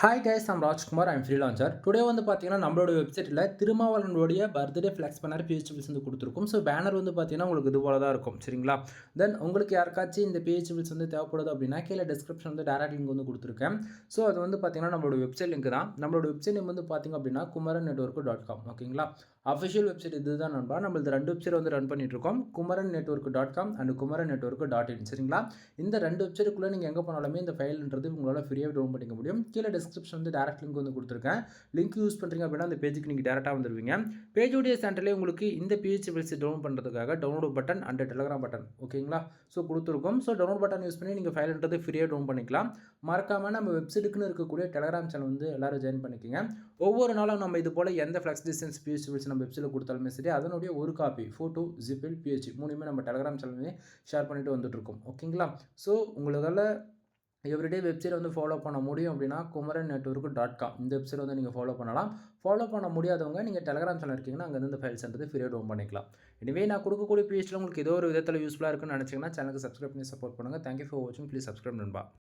Hi guys I'm Rajkumar I'm freelancer today வந்து பார்த்தீங்கன்னா நம்மளோட வெப்சைட்டில் திருமாவளவனுடைய பர்த்டே ஃப்ளெக்ஸ் பண்ணார் பிஹெச்பிள்ஸ் வந்து கொடுத்துருக்கும். ஸோ பேனர் வந்து பார்த்தீங்கன்னா உங்களுக்கு இது போல தான் இருக்கும் சரிங்களா? தென் உங்களுக்கு யாருக்காச்சும் இந்த பிஹெச்பிள்ஸ் வந்து தேவைப்படுது அப்படின்னா கீழே டிஸ்கிரிப்ஷன் வந்து டேரக்ட் லிங்க் வந்து கொடுத்துருக்கேன். ஸோ அது வந்து பார்த்தீங்கன்னா நம்மளோட வெப்சைட் லிங்க் தான். நம்மளோட வெப்சைட் நேம் வந்து பார்த்தீங்க அப்படின்னா குமரன் நெட்ஒர்க் டாட் காம் ஓகேங்களா அஃபிஷியல் வெப்சைட் இதுதான் நண்பா. நம்மளது ரெண்டு வெப்சைட் வந்து ரன் பண்ணிட்டு இருக்கோம் Kumaran network dot com and Kumaran network dot in சரிங்களா? இந்த ரெண்டு வெப்சைட்டுக்குள்ளே நீங்கள் எங்கே போனாலுமே இந்த ஃபைல்ன்றது உங்களால் ஃப்ரீயாக டவுன் பண்ணிக்க முடியும். கீழே டிஸ்கிரிப்ஷன் வந்து டேரக்ட் லிங்க் வந்து கொடுத்துருக்கேன். லிங்க் யூஸ் பண்ணுறீங்க அப்படின்னா அந்த பேஜுக்கு நீங்கள் டேரெக்டாக வந்துடுவீங்க பேஜுடைய சென்டர்லேயே உங்களுக்கு இந்த பிஹெச்பிஎல்சி டவுன் பண்ணுறதுக்காக download button and Telegram button ஓகேங்களா ஸோ கொடுத்துருக்கோம். ஸோ டவுன்லோட் பட்டன் யூஸ் பண்ணி நீங்கள் ஃபைல்ன்றது ஃப்ரீயாக டவுன் பண்ணிக்கலாம். மறக்காமல் நம்ம வெப்சைட்டுக்குன்னு இருக்கக்கூடிய டெலகிராம் சேனல் வந்து எல்லாரும் ஜாயின் பண்ணிக்கோங்க. ஒவ்வொரு நாளும் நம்ம இது போல் எந்த ஃப்ளெக்ஸ் டிஸ்டன்ஸ் பிஹெச்பிஎல்சி நம்ம வெப்சைட்டில் கொடுத்தாலுமே சரி அதனுடைய ஒரு காப்பி ஃபோட்டோ ஜிபில் பிஹெச் மூணுமே நம்ம டெலகிராம் சேனல்லையும் ஷேர் பண்ணிட்டு வந்துட்டுருக்கோம் ஓகேங்களா ஸோ உங்களால் எவ்ரிடே வெப்சைட் வந்து ஃபாலோ பண்ண முடியும் அப்படின்னா குமரன் நெட்ஒர்க் டாட் காம் இந்த வெப்சைட் வந்து நீங்கள் ஃபாலோ பண்ணலாம். ஃபாலோ பண்ண முடியாதவங்க நீங்கள் டெலகிராம் சேனல் இருக்கீங்கன்னா அங்கே இந்த ஃபைல்ஸ்ன்றது ஃப்ரீயாக டவுன் பண்ணிக்கலாம். எனவே நான் கொடுக்கக்கூடிய பிஹெச்சில் உங்களுக்கு ஏதோ ஒரு விதத்தில் யூஸ்ஃபுல்லாக இருக்குன்னு நினச்சிங்கன்னா சேனலுக்கு சப்ஸ்கிரைப் பண்ணி சப்போர்ட் பண்ணுங்கள் தேங்க்யூ ஃபார் வாட்சிங் ப்ளீஸ் சப்ஸ்கிரைப் நண்பா.